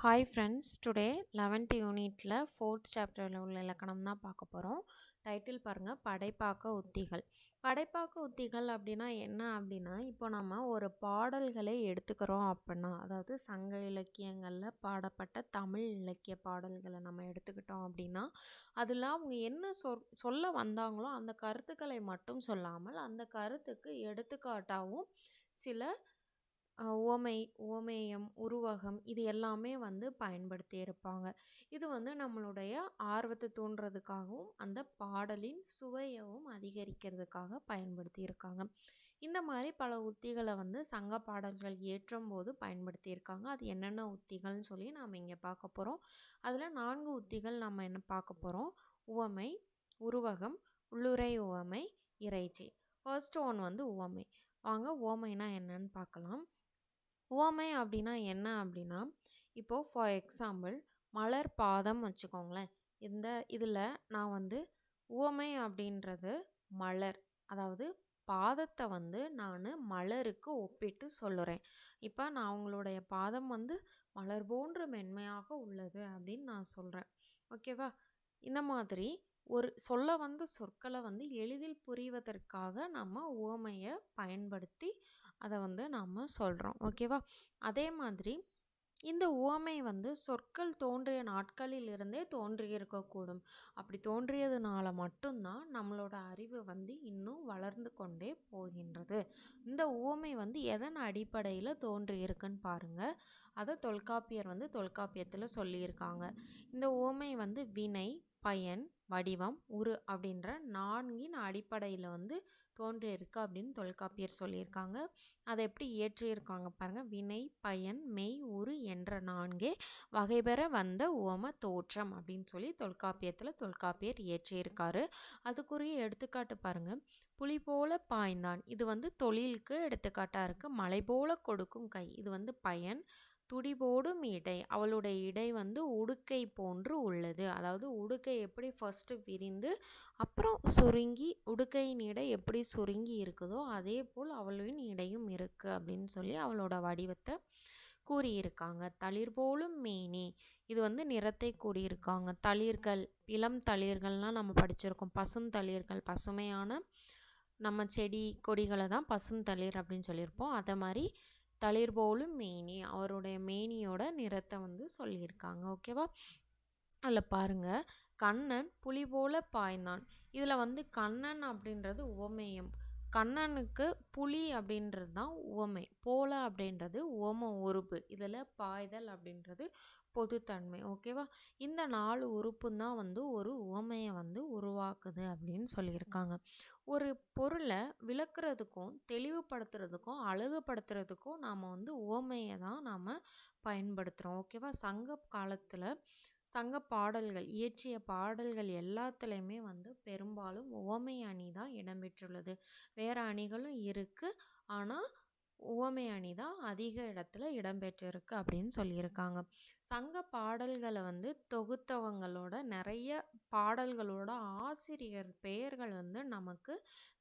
Hi friends today eleventh யூனிட்டில் fourth சாப்டரில் உள்ள இலக்கணம் தான் பார்க்க போகிறோம் டைட்டில் பாருங்கள் படைப்பாக்க உத்திகள். படைப்பாக்க உத்திகள் அப்படின்னா என்ன அப்படின்னா இப்போ நம்ம ஒரு பாடல்களை எடுத்துக்கிறோம் அப்படின்னா அதாவது சங்க இலக்கியங்களில் பாடப்பட்ட தமிழ் இலக்கிய பாடல்களை நம்ம எடுத்துக்கிட்டோம் அப்படின்னா அதில் அவங்க என்ன சொல் சொல்ல வந்தாங்களோ அந்த கருத்துக்களை மட்டும் சொல்லாமல் அந்த கருத்துக்கு எடுத்துக்காட்டாகவும் சில உவமை உவமேயம் உருவகம் இது எல்லாமே வந்து பயன்படுத்தி இருப்பாங்க. இது வந்து நம்மளுடைய ஆர்வத்தை தூண்டுறதுக்காகவும் அந்த பாடலின் சுவையவும் அதிகரிக்கிறதுக்காக பயன்படுத்தி இருக்காங்க. இந்த மாதிரி பல உத்திகளை வந்து சங்க பாடல்கள் ஏற்றும் போது பயன்படுத்தியிருக்காங்க அது என்னென்ன உத்திகள்னு சொல்லி நாம் இங்கே பார்க்க போகிறோம் அதில் நான்கு உத்திகள் நம்ம என்ன பார்க்க போகிறோம் உவமை உருவகம் உள்ளுரை உவமை இறைச்சி. ஃபர்ஸ்ட் ஒன் வந்து உவமை. வாங்க ஓமைனா என்னன்னு பார்க்கலாம். உவமை அப்படின்னா என்ன அப்படின்னா இப்போது ஃபார் எக்ஸாம்பிள் மலர் பாதம் வச்சுக்கோங்களேன். இந்த இதில் நான் வந்து உவமை அப்படின்றது மலர் அதாவது பாதத்தை வந்து நான் மலருக்கு ஒப்பிட்டு சொல்லுறேன். இப்போ நான் உங்களுடைய பாதம் வந்து மலர் போன்ற மென்மையாக உள்ளது அப்படின்னு நான் சொல்கிறேன் ஓகேவா இந்த மாதிரி ஒரு சொல்ல வந்த சொற்களை வந்து எளிதில் புரிவதற்காக நம்ம உவமையை பயன்படுத்தி அதை வந்து நம்ம சொல்கிறோம் ஓகேவா? அதே மாதிரி இந்த உவமை வந்து சொற்கள் தோன்றிய நாட்களில் இருந்தே தோன்றியிருக்கக்கூடும். அப்படி தோன்றியதுனால மட்டும்தான் நம்மளோட அறிவு வந்து இன்னும் வளர்ந்து கொண்டே போகின்றது. இந்த உவமை வந்து எதன் அடிப்படையில் தோன்றியிருக்குன்னு பாருங்கள் அதை தொல்காப்பியர் வந்து தொல்காப்பியத்தில் சொல்லியிருக்காங்க. இந்த உவமை வந்து வினை பயன் வடிவம் உரு அப்படின்ற நான்கின் அடிப்படையில் வந்து தோன்றியிருக்கு அப்படின்னு தொல்காப்பியர் சொல்லியிருக்காங்க. அதை எப்படி இயற்றியிருக்காங்க பாருங்கள் வினை பயன் மெய் உரு என்ற நான்கே வகைபெற வந்த உவம தோற்றம் அப்படின்னு சொல்லி தொல்காப்பியத்தில் தொல்காப்பியர் இயற்றியிருக்காரு. அதுக்குரிய எடுத்துக்காட்டு பாருங்கள் புலி போல பாய்ந்தான். இது வந்து தொழிலுக்கு எடுத்துக்காட்டாக இருக்குது மலை போல கொடுக்கும் கை. இது வந்து பயன் துடிபோடும் இடை. அவளுடைய இடை வந்து உடுக்கை போன்று உள்ளது. அதாவது உடுக்கை எப்படி ஃபஸ்ட்டு விரிந்து அப்புறம் சுருங்கி உடுக்கையின் இடை எப்படி சுருங்கி இருக்குதோ அதே போல் அவளின் இடையும் இருக்குது அப்படின்னு சொல்லி அவளோட வடிவத்தை கூறியிருக்காங்க. தளிர் போலும் மேனி. இது வந்து நிறத்தை கூறியிருக்காங்க. தளிர்கள் இளம் தளிர்கள்லாம் நம்ம படிச்சிருக்கோம். பசுந்தளிர்கள் பசுமையான நம்ம செடி கொடிகளை தான் பசுந்தளிர் அப்படின்னு சொல்லியிருப்போம். அதை மாதிரி தளிர் போலும் மேனி அவருடைய மேனியோட நிறத்தை வந்து சொல்லியிருக்காங்க. ஓகேவா? அதில் பாருங்கள் கண்ணன் புலி போல பாய்ந்தான். இதில் வந்து கண்ணன் அப்படின்றது உவமேயம். கண்ணனுக்கு புலி அப்படின்றது தான் உவமை. போல அப்படின்றது உவம உறுப்பு. இதில் பாய்தல் அப்படின்றது பொதுத்தன்மை ஓகேவா? இந்த நாலு உறுப்பும் தான் வந்து ஒரு உவமையை வந்து உருவாக்குது அப்படின்னு சொல்லியிருக்காங்க. ஒரு பொருளை விளக்குறதுக்கும் தெளிவுபடுத்துறதுக்கும் அழகுபடுத்துறதுக்கும் நாம் வந்து உவமையை தான் நாம் பயன்படுத்துகிறோம் ஓகேவா? சங்க காலத்தில் சங்க பாடல்கள் இயற்றிய பாடல்கள் எல்லாத்துலேயுமே வந்து பெரும்பாலும் உவமை அணி தான் இடம்பெற்றுள்ளது வேறு அணிகளும் இருக்குது ஆனால் உவமை அணி தான் அதிக இடத்துல இடம்பெற்றிருக்கு அப்படின்னு சொல்லியிருக்காங்க. சங்க பாடல்களை வந்து தொகுத்தவங்களோட நிறைய பாடல்களோட ஆசிரியர் பெயர்கள் வந்து நமக்கு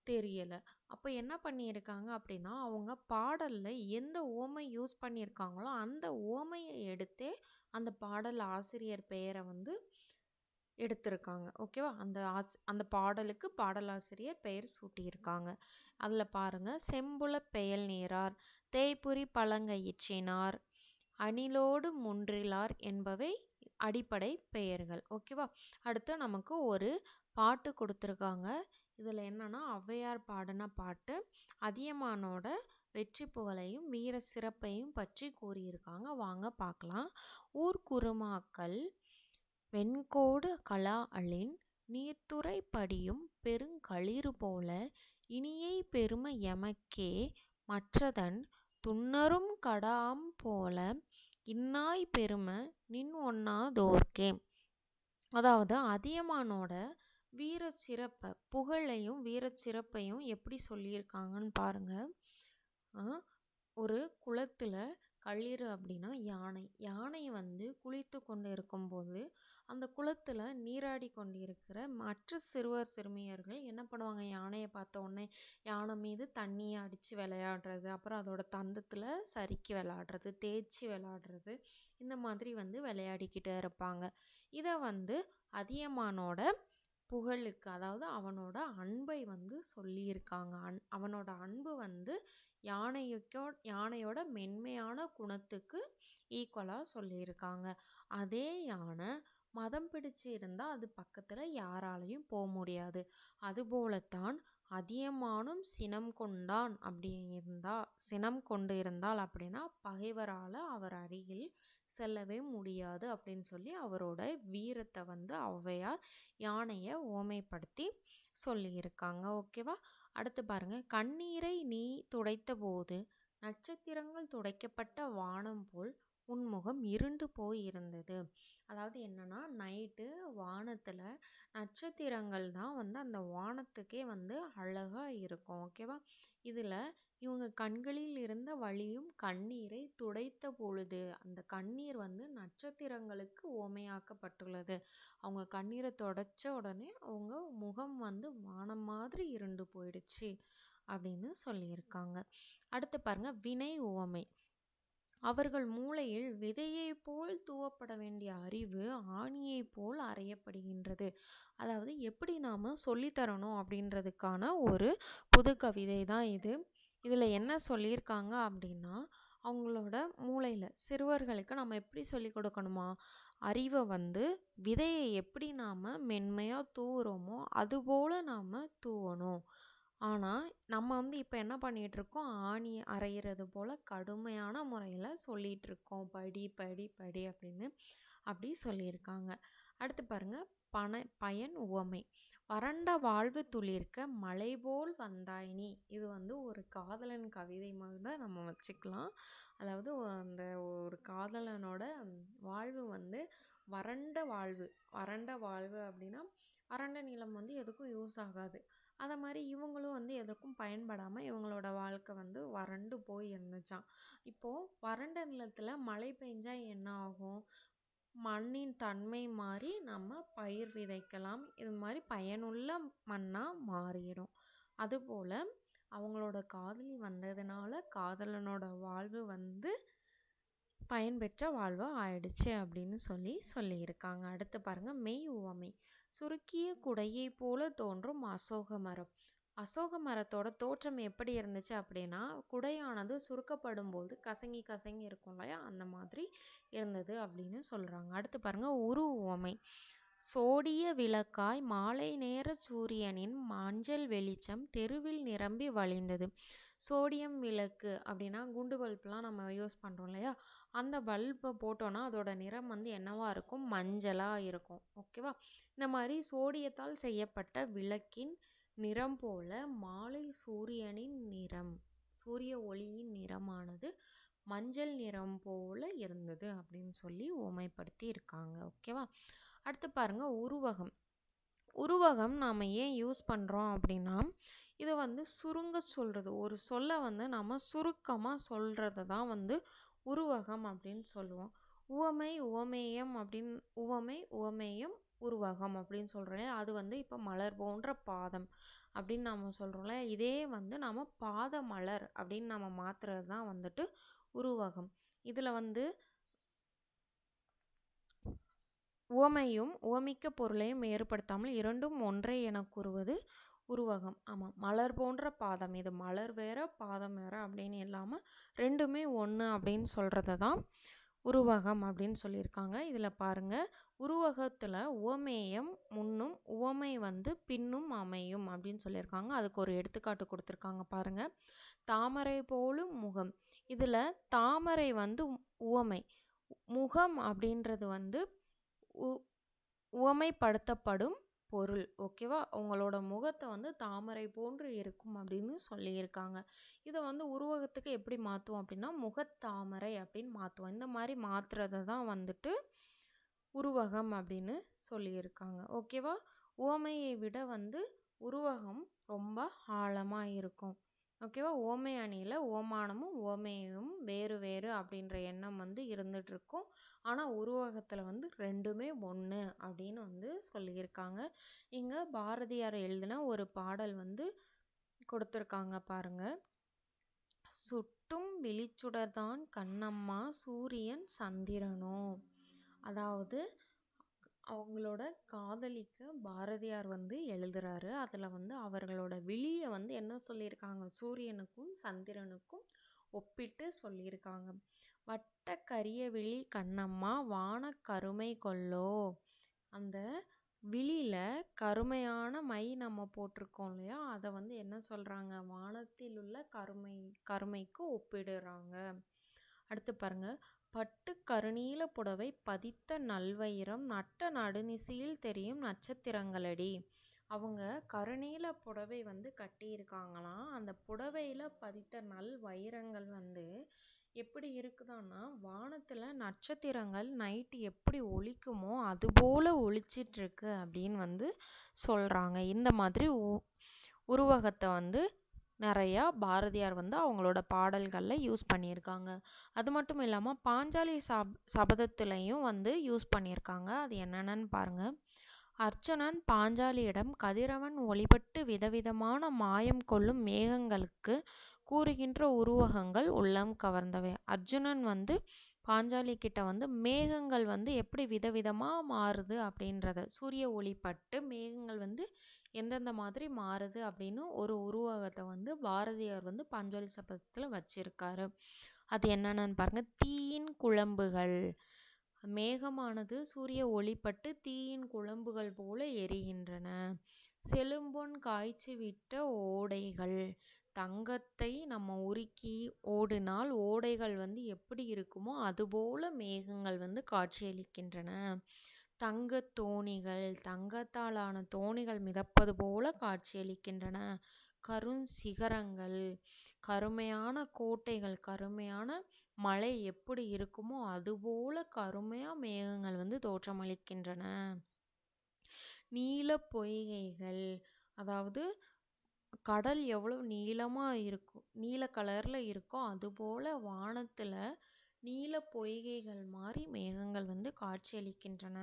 தெரியலை. அப்போ என்ன பண்ணியிருக்காங்க அப்படின்னா அவங்க பாடலில் எந்த உவமை யூஸ் பண்ணியிருக்காங்களோ அந்த உவமையை எடுத்தே அந்த பாடல் ஆசிரியர் பெயரை வந்து எடுத்திருக்காங்க. ஓகேவா? அந்த ஆஸ் அந்த பாடலுக்கு பாடலாசிரியர் பெயர் சூட்டியிருக்காங்க. அதில் பாருங்கள் செம்புல பெயல் நீரார் தேய்புரி பழங்கயிற்றினார் அணிலோடு முன்றிலார் என்பவை அடிப்படை பெயர்கள். ஓகேவா அடுத்து நமக்கு ஒரு பாட்டு கொடுத்துருக்காங்க. இதில் என்னென்னா ஔவையார் பாடின பாட்டு அதியமானோட வெற்றி புகழையும் வீர சிறப்பையும் பற்றி கூறியிருக்காங்க. வாங்க பார்க்கலாம். ஊர் குருமாக்கள் வெண்கோடு கலா அழின் நீர்த்துறை படியும் பெருங்களிறு போல இனியை பெரும எமக்கே மற்றதன் துன்னரும் கடாம் போல இன்னாய் பெரும நின் ஒண்ணாதோர்க்கே அதாவது அதியமானோட வீர சிறப்பை புகழையும் வீரச் சிறப்பையும் எப்படி சொல்லியிருக்காங்கன்னு பாருங்கள் ஒரு குளத்தில் களிறு அப்படின்னா யானை. யானை வந்து குளித்து கொண்டு இருக்கும்போது அந்த குளத்தில் நீராடி கொண்டு இருக்கிற மற்ற சிறுவர் சிறுமியர்கள் என்ன பண்ணுவாங்க? யானையை பார்த்த உடனே யானை மீது தண்ணியை அடித்து விளையாடுறது அப்புறம் அதோட தந்தத்தில் சறுக்கி விளையாடுறது தேய்ச்சி விளையாடுறது இந்த மாதிரி வந்து விளையாடிக்கிட்டே இருப்பாங்க. இதை வந்து அதியமானோட புகழுக்கு அதாவது அவனோட அன்பை வந்து சொல்லியிருக்காங்க. அன் அவனோட அன்பு வந்து யானைக்கோ யானையோட மென்மையான குணத்துக்கு ஈக்குவலாக சொல்லியிருக்காங்க. அதே யானை மதம் பிடிச்சு இருந்தால் அது பக்கத்தில் யாராலையும் போக முடியாது. அதுபோலத்தான் அதியமானும் சினம் கொண்டான் அப்படி இருந்தால் சினம் கொண்டு இருந்தால் அப்படின்னா பகைவரால் அவர் அருகில் செல்லவே முடியாது அப்படின்னு சொல்லி அவரோட வீரத்தை வந்து ஔவையார் யானையை ஓமைப்படுத்தி சொல்லியிருக்காங்க. ஓகேவா? அடுத்து பாருங்க. கண்ணீரை நீ துடைத்த போது நட்சத்திரங்கள் துடைக்கப்பட்ட வானம் போல் உன்முகம் இருண்டு போய் இருந்தது. அதாவது என்னன்னா நைட்டு வானத்தில் நட்சத்திரங்கள் தான் வந்து அந்த வானத்துக்கே வந்து அழகாக இருக்கும். ஓகேவா? இதில் இவங்க கண்களில் இருந்த வழியும் கண்ணீரை துடைத்த பொழுது அந்த கண்ணீர் வந்து நட்சத்திரங்களுக்கு ஓமையாக்கப்பட்டுள்ளது. அவங்க கண்ணீரை தொடச்ச உடனே அவங்க முகம் வந்து வானம் மாதிரி இருண்டு போயிடுச்சு அப்படின்னு சொல்லியிருக்காங்க. அடுத்து பாருங்கள் வினை உவமை அவர்கள் மூளையில் விதையைப் போல் தூவப்பட வேண்டிய அறிவு ஆணியைப் போல் அறையப்படுகின்றது. அதாவது எப்படி நாம் சொல்லித்தரணும் அப்படின்றதுக்கான ஒரு புது கவிதை தான் இது. இதில் என்ன சொல்லியிருக்காங்க அப்படின்னா அவங்களோட மூளையில் சிறுவர்களுக்கு நம்ம எப்படி சொல்லிக் கொடுக்கணுமா? அறிவை வந்து விதையை எப்படி நாம் மென்மையாக தூவுறோமோ அதுபோல் நாம் தூவணும். ஆனால் நம்ம வந்து இப்போ என்ன பண்ணிகிட்ருக்கோம்? ஆணி அரைகிறது போல் கடுமையான முறையில் சொல்லிகிட்ருக்கோம். படி படி படி அப்படின்னு அப்படி சொல்லியிருக்காங்க. அடுத்து பாருங்கள் பண பயன் உவமை. வறண்ட வாழ்வு துளிர்க்க மலை போல் வந்தாய் நீ இது வந்து ஒரு காதலன் கவிதை மாதிரி தான் நம்ம வச்சுக்கலாம். அதாவது அந்த ஒரு காதலனோட வாழ்வு வந்து வறண்ட வாழ்வு. வறண்ட வாழ்வு அப்படின்னா வறண்ட நிலம் வந்து எதுக்கும் யூஸ் ஆகாது. அதை மாதிரி இவங்களும் வந்து எதற்கும் பயன்படாமல் இவங்களோட வாழ்க்கை வந்து வறண்டு போய் இருந்துச்சான் இப்போது வறண்ட நிலத்தில் மழை பெஞ்சால் என்ன ஆகும்? மண்ணின் தன்மை மாறி நம்ம பயிர் விதைக்கலாம். இது மாதிரி பயனுள்ள மண்ணாக மாறிடும். அதுபோல் அவங்களோட காதலி வந்ததுனால காதலனோட வாழ்வு வந்து பயன்பெற்ற வாழ்வாக ஆயிடுச்சு அப்படின்னு சொல்லி சொல்லியிருக்காங்க. அடுத்து பாருங்கள் மெய் உவமை. சுருக்கிய குடையை போல தோன்றும் அசோக மரம். அசோக மரத்தோட தோற்றம் எப்படி இருந்துச்சு அப்படின்னா குடையானது சுருக்கப்படும் போது கசங்கி கசங்கி இருக்கும் இல்லையா? அந்த மாதிரி இருந்தது அப்படின்னு சொல்கிறாங்க அடுத்து பாருங்கள் உரு உவமை. சோடிய விளக்காய் மாலை நேர சூரியனின் மஞ்சள் வெளிச்சம் தெருவில் நிரம்பி வழிந்தது. சோடியம் விளக்கு அப்படின்னா குண்டு பல்ப்லாம் நம்ம யூஸ் பண்ணுறோம் இல்லையா? அந்த பல்பை போட்டோன்னா அதோட நிறம் வந்து என்னவாக இருக்கும்? மஞ்சளாக இருக்கும். ஓகேவா? இந்த மாதிரி சோடியத்தால் செய்யப்பட்ட விளக்கின் நிறம் போல மாலை சூரியனின் நிறம். சூரிய ஒளியின் நிறமானது மஞ்சள் நிறம் போல இருந்தது அப்படின்னு சொல்லி உமைப்படுத்தி இருக்காங்க. ஓகேவா? அடுத்து பாருங்க உருவகம். உருவகம் நாம் ஏன் யூஸ் பண்ணுறோம் அப்படின்னா இது வந்து சுருங்க சொல்கிறது ஒரு சொல்லை வந்து நம்ம சுருக்கமாக சொல்கிறது தான் வந்து உருவகம் அப்படின்னு சொல்லுவோம். உவமை உவமேயம் அப்படின்னு உவமை உவமேயம் உருவகம் அப்படின்னு சொல்கிறோம் அது வந்து இப்போ மலர் போன்ற பாதம் அப்படின்னு நம்ம சொல்கிறோம்ல இதே வந்து நம்ம பாத மலர் அப்படின்னு நம்ம மாற்றுறது தான் வந்துட்டு உருவகம். இதில் வந்து உவமையும் உவமிக்க பொருளையும் ஏற்படுத்தாமல் இரண்டும் ஒன்றே என கூறுவது உருவகம். ஆமாம் மலர் போன்ற பாதம். இது மலர் வேற பாதம் வேற அப்படின்னு இல்லாமல் ரெண்டுமே ஒன்று அப்படின்னு சொல்கிறத தான் உருவகம் அப்படின்னு சொல்லியிருக்காங்க. இதில் பாருங்கள் உருவகத்தில் உவமேயம் முன்னும் உவமை வந்து பின்னும் அமையும் அப்படின்னு சொல்லியிருக்காங்க. அதுக்கு ஒரு எடுத்துக்காட்டு கொடுத்துருக்காங்க பாருங்கள் தாமரை போலும் முகம். இதில் தாமரை வந்து உவமை முகம் அப்படின்றது வந்து உ உவமைப்படுத்தப்படும் பொருள். ஓகேவா? உங்களோட முகத்தை வந்து தாமரை போன்று இருக்கும் அப்படின்னு சொல்லியிருக்காங்க. இதை வந்து உருவகத்துக்கு எப்படி மாற்றுவோம் அப்படின்னா முகத்தாமரை அப்படின்னு மாற்றுவோம் இந்த மாதிரி மாற்றுறத தான் வந்துட்டு உருவகம் அப்படின்னு சொல்லியிருக்காங்க. ஓகேவா? உவமையை விட வந்து உருவகம் ரொம்ப ஆழமாக இருக்கும். ஓகேவா? ஓமை அணியில் ஓமானமும் ஓமையும் வேறு வேறு அப்படின்ற எண்ணம் வந்து இருந்துகிட்ருக்கும் ஆனால் உருவகத்தில் வந்து ரெண்டுமே ஒன்று அப்படின்னு வந்து சொல்லியிருக்காங்க. இங்கே பாரதியார் எழுதின ஒரு பாடல் வந்து கொடுத்துருக்காங்க பாருங்கள் சுட்டும் விழிச்சுடர்தான் கண்ணம்மா சூரியன் சந்திரனோ? அதாவது அவங்களோட காதலிக்கு பாரதியார் வந்து எழுதுறாரு. அதில் வந்து அவர்களோட விழியை வந்து என்ன சொல்லியிருக்காங்க? சூரியனுக்கும் சந்திரனுக்கும் ஒப்பிட்டு சொல்லியிருக்காங்க. வட்ட கரிய விழி கண்ணம்மா வான கருமை கொள்ளோ அந்த விழியில் கருமையான மை நம்ம போட்டிருக்கோம் இல்லையா? அதை வந்து என்ன சொல்கிறாங்க வானத்தில் உள்ள கருமை கருமைக்கு ஒப்பிடுறாங்க. அடுத்து பாருங்கள் பட்டு கருநீல புடவை பதித்த நல்வயிரம் நட்ட நடுநிசியில் தெரியும் நட்சத்திரங்களடி. அவங்க கருநீல புடவை வந்து கட்டியிருக்காங்களாம். அந்த புடவையில் பதித்த நல் வைரங்கள் வந்து எப்படி இருக்குதான்னா வானத்தில் நட்சத்திரங்கள் நைட்டு எப்படி ஒழிக்குமோ அதுபோல் ஒழிச்சிட்ருக்கு அப்படின்னு வந்து சொல்கிறாங்க இந்த மாதிரி உ உருவகத்தை வந்து நிறையா பாரதியார் வந்து அவங்களோட பாடல்களில் யூஸ் பண்ணியிருக்காங்க. அது மட்டும் இல்லாமல் பாஞ்சாலி சப் சபதத்துலேயும் வந்து யூஸ் பண்ணியிருக்காங்க. அது என்னென்னு பாருங்கள் அர்ச்சனன் பாஞ்சாலியிடம் கதிரவன் ஒளிபட்டு விதவிதமான மாயம் கொள்ளும் மேகங்களுக்கு கூறுகின்ற உருவகங்கள் உள்ளம் கவர்ந்தவை. அர்ஜுனன் வந்து பாஞ்சாலி கிட்ட வந்து மேகங்கள் வந்து எப்படி விதவிதமாக மாறுது? அப்படின்றத. சூரிய ஒளிப்பட்டு மேகங்கள் வந்து எந்தெந்த மாதிரி மாறுது அப்படின்னு ஒரு உருவகத்தை வந்து பாரதியார் வந்து பாஞ்சாலி சபதத்தில் வச்சிருக்காரு. அது என்னென்னு பாருங்கள் தீயின் குழம்புகள். மேகமானது சூரிய ஒளிப்பட்டு தீயின் குழம்புகள் போல எரிகின்றன. செழும்பொன் காய்ச்சி விட்ட ஓடைகள். தங்கத்தை நம்ம உருக்கி ஓடினால் ஓடைகள் வந்து எப்படி இருக்குமோ அதுபோல் மேகங்கள் வந்து காட்சியளிக்கின்றன. தங்கத் தோணிகள் தங்கத்தாலான தோணிகள் மிதப்பது போல காட்சியளிக்கின்றன. கருஞ்சிகரங்கள் கருமையான கோட்டைகள் கருமையான மலை எப்படி இருக்குமோ அதுபோல் கருமையாக மேகங்கள் வந்து தோற்றமளிக்கின்றன. நீல பொய்கைகள் அதாவது கடல் எவ்வளோ நீளமாக இருக்கும் நீல கலரில் இருக்கோ அதுபோல் வானத்தில் நீல பொய்கைகள் மாதிரி மேகங்கள் வந்து காட்சியளிக்கின்றன.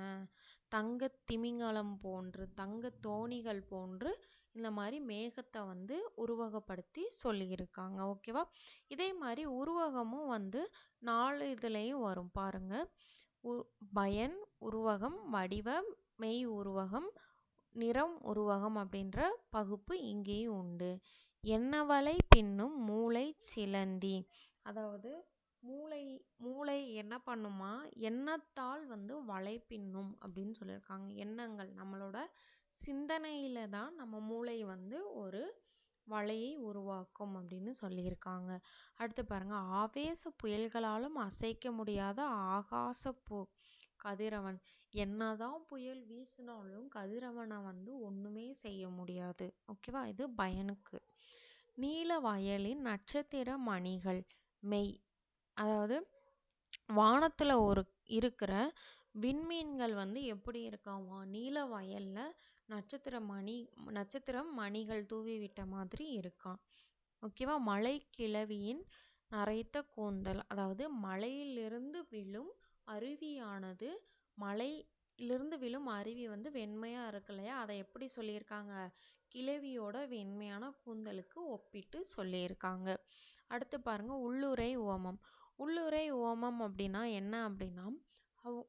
தங்க திமிங்கலம் போன்று தங்க தோணிகள் போன்று இந்த மாதிரி மேகத்தை வந்து உருவகப்படுத்தி சொல்லியிருக்காங்க. ஓகேவா இதே மாதிரி உருவகமும் வந்து நாலு இதுலேயும் வரும். பாருங்கள் உ பயன் உருவகம் வடிவம் மெய் உருவகம் நிறம் உருவகம் அப்படின்ற பகுப்பு இங்கேயும் உண்டு. என்னவலை பின்னும் மூளை சிலந்தி. அதாவது மூளை மூளை என்ன பண்ணுமா? எண்ணத்தால் வந்து வலை பின்னும் அப்படின்னு சொல்லியிருக்காங்க. எண்ணங்கள் நம்மளோட சிந்தனையில் தான் நம்ம மூளை வந்து ஒரு வலையை உருவாக்கும் அப்படின்னு சொல்லியிருக்காங்க. அடுத்து பாருங்கள் ஆவேச புயல்களாலும் அசைக்க முடியாத ஆகாச பூ கதிரவன். என்னதான் புயல் வீசினாலும் கதிரவனை வந்து ஒன்றுமே செய்ய முடியாது. ஓகேவா? இது பயனுக்கு. நீல வயலின் நட்சத்திர மணிகள் மெய். அதாவது வானத்தில் ஒரு இருக்கிற விண்மீன்கள் வந்து எப்படி இருக்காமா நீல வயலில் நட்சத்திர மணி நட்சத்திரம் மணிகள் தூவி விட்ட மாதிரி இருக்கான் ஓகேவா மலை கிழவியின் நரைத்த கூந்தல் அதாவது மலையிலிருந்து விழும் அருவியானது மலையிலிருந்து விழும் அருவி வந்து வெண்மையாக இருக்கு இல்லையா அதை எப்படி சொல்லியிருக்காங்க? கிழவியோட வெண்மையான கூந்தலுக்கு ஒப்பிட்டு சொல்லியிருக்காங்க. அடுத்து பாருங்கள் உள்ளுரை ஓமம் உள்ளுரை ஓமம் அப்படின்னா என்ன அப்படின்னா அவ்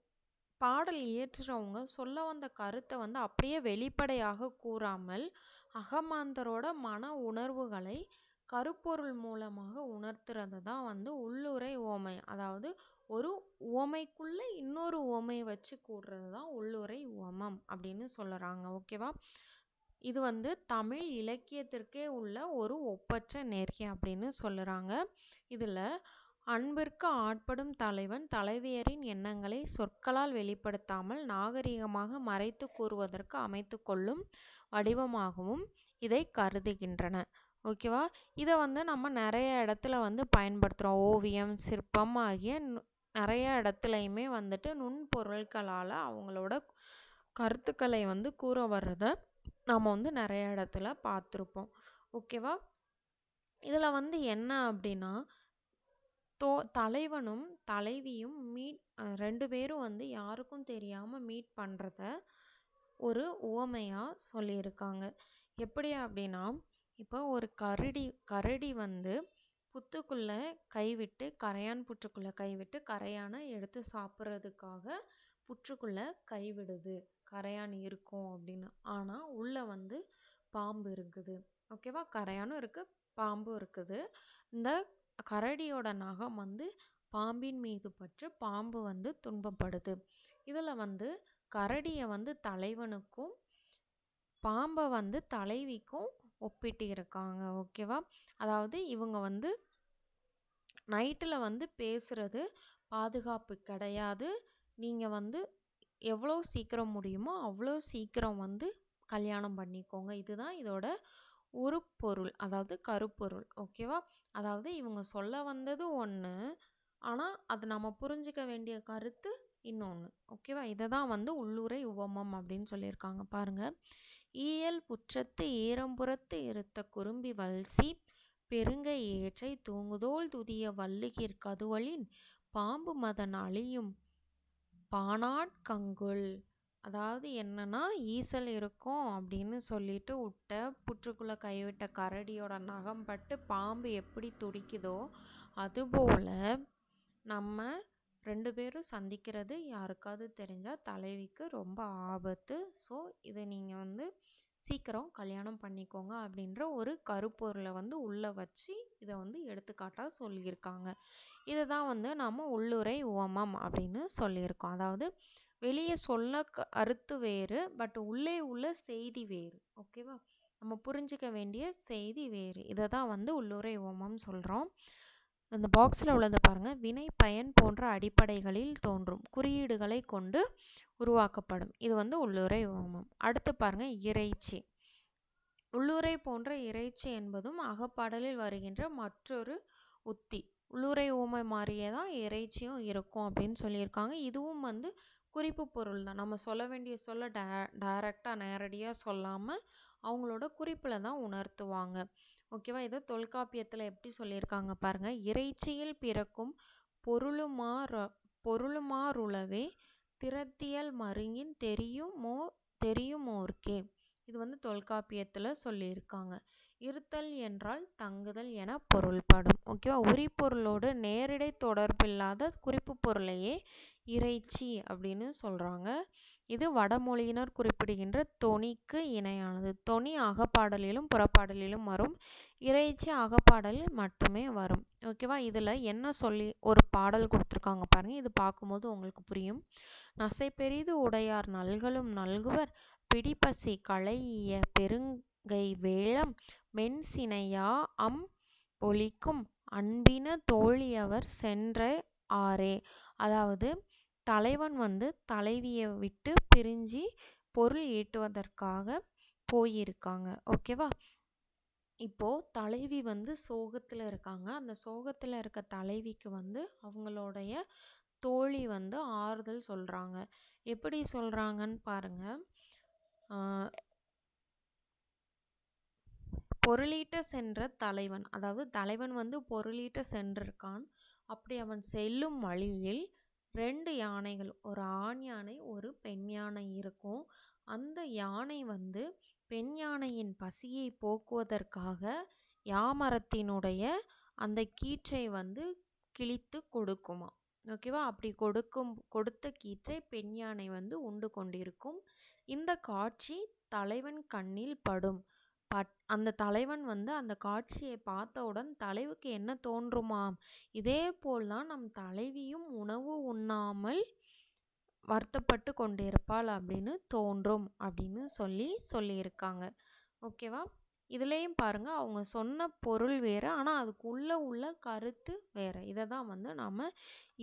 பாடல் இயற்றுறவங்க சொல்ல வந்த கருத்தை வந்து அப்படியே வெளிப்படையாக கூறாமல் அகமாந்தரோட மன உணர்வுகளை கருப்பொருள் மூலமாக உணர்த்துறது தான் வந்து உள்ளுரை ஓமை அதாவது ஒரு உவமைக்குள்ளே இன்னொரு உவமையை வச்சு கூடுறது தான் உள்ளுரை உவமம் அப்படின்னு சொல்லுறாங்க ஓகேவா? இது வந்து தமிழ் இலக்கியத்திற்கே உள்ள ஒரு ஒப்பற்ற நெறி அப்படின்னு சொல்லுறாங்க இதில் அன்பிற்கு ஆட்படும் தலைவன் தலைவியரின் எண்ணங்களை சொற்களால் வெளிப்படுத்தாமல் நாகரிகமாக மறைத்து கூறுவதற்கு அமைத்து கொள்ளும் வடிவமாகவும் இதை கருதுகின்றன. ஓகேவா? இதை வந்து நம்ம நிறைய இடத்துல வந்து பயன்படுத்துகிறோம் ஓவியம் சிற்பம் ஆகிய நிறைய இடத்துலையுமே வந்துட்டு நுண்பொருட்களால் அவங்களோட கருத்துக்களை வந்து கூற வர்றதை நம்ம வந்து நிறைய இடத்துல பார்த்துருப்போம். ஓகேவா? இதில் வந்து என்ன அப்படின்னா தோ தலைவனும் தலைவியும் மீட் ரெண்டு பேரும் வந்து யாருக்கும் தெரியாமல் மீட் பண்ணுறத ஒரு உவமையாக சொல்லியிருக்காங்க. எப்படி அப்படின்னா இப்போ ஒரு கரடி கரடி வந்து புத்துக்குள்ளே கைவிட்டு கரையான் புற்றுக்குள்ளே கைவிட்டு கரையானை எடுத்து சாப்பிட்றதுக்காக புற்றுக்குள்ளே கைவிடுது கரையான் இருக்கும் அப்படின்னு. ஆனால் உள்ளே வந்து பாம்பு இருக்குது. ஓகேவா? கரையானும் இருக்குது பாம்பும் இருக்குது. இந்த கரடியோட நகம் வந்து பாம்பின் மீது பற்று பாம்பு வந்து துன்பப்படுது. இதில் வந்து கரடியை வந்து தலைவனுக்கும் பாம்பை வந்து தலைவிக்கும் ஒப்பிட்டு இருக்காங்க ஓகேவா அதாவது இவங்க வந்து நைட்டில் வந்து பேசுகிறது பாதுகாப்பு கிடையாது. நீங்கள் வந்து எவ்வளோ சீக்கிரம் முடியுமோ அவ்வளோ சீக்கிரம் வந்து கல்யாணம் பண்ணிக்கோங்க. இதுதான் இதோட உருப்பொருள் அதாவது கருப்பொருள் ஓகேவா? அதாவது இவங்க சொல்ல வந்தது ஒன்று ஆனால் அது நம்ம புரிஞ்சிக்க வேண்டிய கருத்து இன்னொன்று ஓகேவா? இதை தான் வந்து உள்ளுரை உவமம் அப்படின்னு சொல்லியிருக்காங்க பாருங்கள் ஈயல் புற்றத்து ஈரம்புறத்து இருத்த குறும்பி வல்சி பெருங்க ஏற்றை தூங்குதோல் துதிய வள்ளுகிர் கதுவலின் பாம்பு மதன் அழியும் பானாட்கங்குல் அதாவது என்னன்னா ஈசல் இருக்கும் அப்படின்னு சொல்லிட்டு விட்ட புற்றுக்குள்ளே கைவிட்ட கரடியோட நகம் பட்டு பாம்பு எப்படி துடிக்குதோ அதுபோல் நம்ம ரெண்டு பேரும் சந்திக்கிறது யாருக்காவது தெரிஞ்சால் தலைவிக்கு ரொம்ப ஆபத்து. ஸோ இதை நீங்கள் வந்து சீக்கிரம் கல்யாணம் பண்ணிக்கோங்க அப்படின்ற ஒரு கருப்பொருளை வந்து உள்ளே வச்சு இதை வந்து எடுத்துக்காட்டாக சொல்லியிருக்காங்க. இதை தான் வந்து நாம் உள்ளுரை உவமம் அப்படின்னு சொல்லியிருக்கோம். அதாவது வெளியே சொல்ல கருத்து வேறு பட் உள்ளே உள்ள செய்தி வேறு ஓகேவா? நம்ம புரிஞ்சிக்க வேண்டிய செய்தி வேறு. இதை தான் வந்து உள்ளுரை ஓமம் சொல்கிறோம் இந்த பாக்ஸில் உள்ளதை பாருங்கள் வினை பயன் போன்ற அடிப்படைகளில் தோன்றும். குறியீடுகளை கொண்டு உருவாக்கப்படும். இது வந்து உள்ளுரை ஓமம். அடுத்து பாருங்கள் இறைச்சி. உள்ளுரை போன்ற இறைச்சி என்பதும் அகப்பாடலில் வருகின்ற மற்றொரு உத்தி. உள்ளுரை ஊமை மாதிரியே தான் இறைச்சியும் இருக்கும் அப்படின்னு சொல்லியிருக்காங்க. இதுவும் வந்து குறிப்பு பொருள் தான். நம்ம சொல்ல வேண்டிய சொல்ல டே டைரெக்டாக நேரடியாக சொல்லாமல் அவங்களோட குறிப்பில் தான் உணர்த்துவாங்க. ஓகேவா? இதை தொல்காப்பியத்தில் எப்படி சொல்லியிருக்காங்க பாருங்கள் இறைச்சியில் பிறக்கும் பொருளுமாற பொருளுமாறுளவே திறத்தியல் மருங்கின் தெரியுமோ தெரியுமோர்க்கே. இது வந்து தொல்காப்பியத்தில் சொல்லியிருக்காங்க. இருத்தல் என்றால் தங்குதல் என பொருள்படும். ஓகேவா? உரிப்பொருளோடு நேரடி தொடர்பில்லாத குறிப்பு பொருளையே இறைச்சி அப்படின்னு சொல்கிறாங்க இது வடமொழியினர் குறிப்பிடுகின்ற தொனிக்கு இணையானது. தொனி அகப்பாடலிலும் புறப்பாடலிலும் வரும். இறைச்சி அகப்பாடலில் மட்டுமே வரும். ஓகேவா இதில் என்ன சொல்லி ஒரு பாடல் கொடுத்துருக்காங்க பாருங்கள் இது பார்க்கும்போது உங்களுக்கு புரியும். நசை பெரிது உடையார் நல்களும் நல்குவர். பிடிப்பசி களைய பெருங்கை வேளம். மென்சினையா அம் ஒலிக்கும் அன்பின தோழியவர் சென்ற ஆரே அதாவது தலைவன் வந்து தலைவியை விட்டு பிரிஞ்சு பொருள் ஈட்டுவதற்காக போயிருக்காங்க. ஓகேவா இப்போது தலைவி வந்து சோகத்தில் இருக்காங்க. அந்த சோகத்தில் இருக்க தலைவிக்கு வந்து அவங்களுடைய தோழி வந்து ஆறுதல் சொல்கிறாங்க எப்படி சொல்கிறாங்கன்னு பாருங்கள் பொருளீட்ட சென்ற தலைவன் அதாவது தலைவன் வந்து பொருளீட்ட சென்றிருக்கான். அப்படி அவன் செல்லும் வழியில் ரெண்டு யானைகள் ஒரு ஆண் யானை ஒரு பெண் யானை இருக்கும். அந்த யானை வந்து பெண் யானையின் பசியை போக்குவதற்காக யாமரத்தினுடைய அந்த கீற்றை வந்து கிழித்து கொடுக்குமா ஓகேவா அப்படி கொடுக்கும் கொடுத்த கீற்றை பெண் யானை வந்து உண்டு கொண்டிருக்கும். இந்த காட்சி தலைவன் கண்ணில் படும். பட் அந்த தலைவன் வந்து அந்த காட்சியை பார்த்தவுடன் தலைவுக்கு என்ன தோன்றுமாம்? இதே போல் தான் நம் தலைவியும் உணவு உண்ணாமல் வருத்தப்பட்டு கொண்டிருப்பாள் அப்படின்னு தோன்றும் அப்படின்னு சொல்லி சொல்லியிருக்காங்க. ஓகேவா? இதுலேயும் பாருங்கள் அவங்க சொன்ன பொருள் வேறு ஆனால் அதுக்குள்ளே உள்ள கருத்து வேறு. இதை தான் வந்து நாம்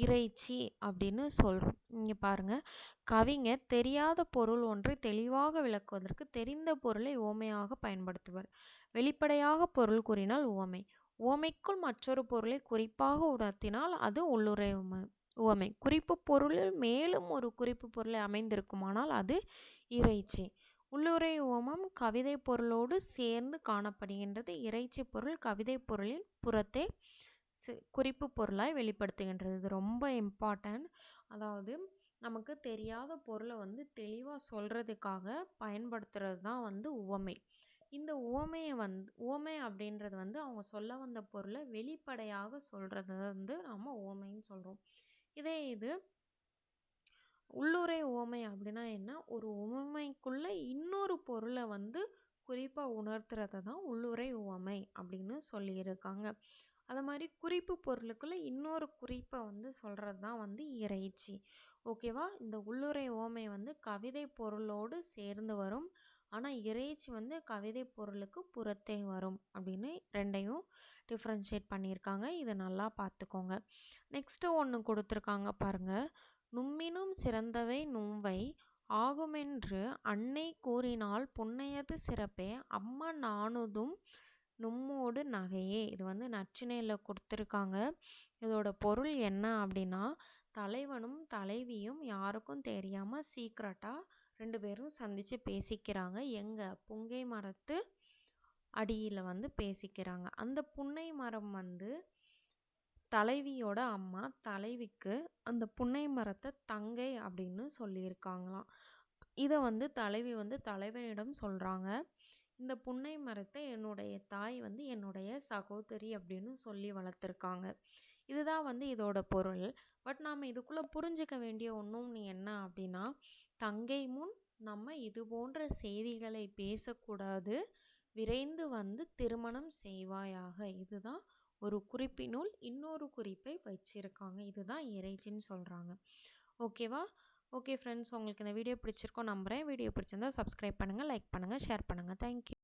இறைச்சி அப்படின்னு சொல்கிறோம் இங்கே பாருங்கள் கவிஞர் தெரியாத பொருள் ஒன்றை தெளிவாக விளக்குவதற்கு தெரிந்த பொருளை உவமையாக பயன்படுத்துவர். வெளிப்படையாக பொருள் கூறினால் உவமை உவமைக்குள் மற்றொரு பொருளை குறிப்பாக உணர்த்தினால் அது உள்ளுரை உவமை உவமை குறிப்பு பொருளில் மேலும் ஒரு குறிப்பு பொருளை அமைந்திருக்குமானால் அது இறைச்சி. உள்ளுரை உவமம் கவிதை பொருளோடு சேர்ந்து காணப்படுகின்றது. இறைச்சி பொருள் கவிதை பொருளின் புறத்தே குறிப்பு பொருளாய் வெளிப்படுத்துகின்றது. இது ரொம்ப இம்பார்ட்டன்ட். அதாவது நமக்கு தெரியாத பொருளை வந்து தெளிவாக சொல்கிறதுக்காக பயன்படுத்துகிறது தான் வந்து உவமை. இந்த உவமையை வந்து உவமை அப்படின்றது வந்து அவங்க சொல்ல வந்த பொருளை வெளிப்படையாக சொல்கிறது வந்து நம்ம உவமைன்னு சொல்கிறோம் இதே இது உள்ளுரை உவமை அப்படின்னா என்ன? ஒரு உவமைக்குள்ளே இன்னொரு பொருளை வந்து குறிப்பாக உணர்த்துறத தான் உள்ளுரை உவமை அப்படின்னு சொல்லியிருக்காங்க. அது மாதிரி குறிப்பு பொருளுக்குள்ளே இன்னொரு குறிப்பை வந்து சொல்கிறது தான் வந்து இறைச்சி. ஓகேவா? இந்த உள்ளுரை உவமை வந்து கவிதை பொருளோடு சேர்ந்து வரும். ஆனால் இறைச்சி வந்து கவிதை பொருளுக்கு புறத்தே வரும் அப்படின்னு ரெண்டையும் டிஃப்ரென்ஷியேட் பண்ணியிருக்காங்க. இதை நல்லா பார்த்துக்கோங்க. நெக்ஸ்ட்டு ஒன்று கொடுத்துருக்காங்க பாருங்கள் நும்மினும் சிறந்தவை நும்வை ஆகுமென்று அன்னை கூறினால் புன்னையது சிறப்பே. அம்மா நாணுதும் நும்மோடு நகையே. இது வந்து நச்சினையில் கொடுத்துருக்காங்க. இதோட பொருள் என்ன அப்படின்னா தலைவனும் தலைவியும் யாருக்கும் தெரியாமல் சீக்ரெட்டாக ரெண்டு பேரும் சந்தித்து பேசிக்கிறாங்க. எங்கே? புங்கை மரத்து அடியில் வந்து பேசிக்கிறாங்க. அந்த புன்னை மரம் வந்து தலைவியோட அம்மா தலைவிக்கு அந்த புன்னை மரத்தை தங்கை அப்படின்னு சொல்லியிருக்காங்களாம். இதை வந்து தலைவி வந்து தலைவனிடம் சொல்கிறாங்க இந்த புன்னை மரத்தை என்னுடைய தாய் வந்து என்னுடைய சகோதரி அப்படின்னு சொல்லி வளர்த்துருக்காங்க. இதுதான் வந்து இதோட பொருள். பட் நாம் இதுக்குள்ளே புரிஞ்சிக்க வேண்டிய ஒன்றும் நீ என்ன அப்படின்னா தங்கை முன் நம்ம இது போன்ற செய்திகளை பேசக்கூடாது. விரைந்து வந்து திருமணம் செய்வாயாக. இதுதான் ஒரு குறிப்பினுள் இன்னொரு குறிப்பை வச்சுருக்காங்க. இதுதான் இறைச்சின்னு சொல்கிறாங்க ஓகேவா ஓகே ஃப்ரெண்ட்ஸ் உங்களுக்கு இந்த வீடியோ பிடிச்சிருக்கோம் நம்புகிறேன் வீடியோ பிடிச்சிருந்தா சப்ஸ்கிரைப் பண்ணுங்கள் லைக் பண்ணுங்கள் ஷேர் பண்ணுங்கள் தேங்க்யூ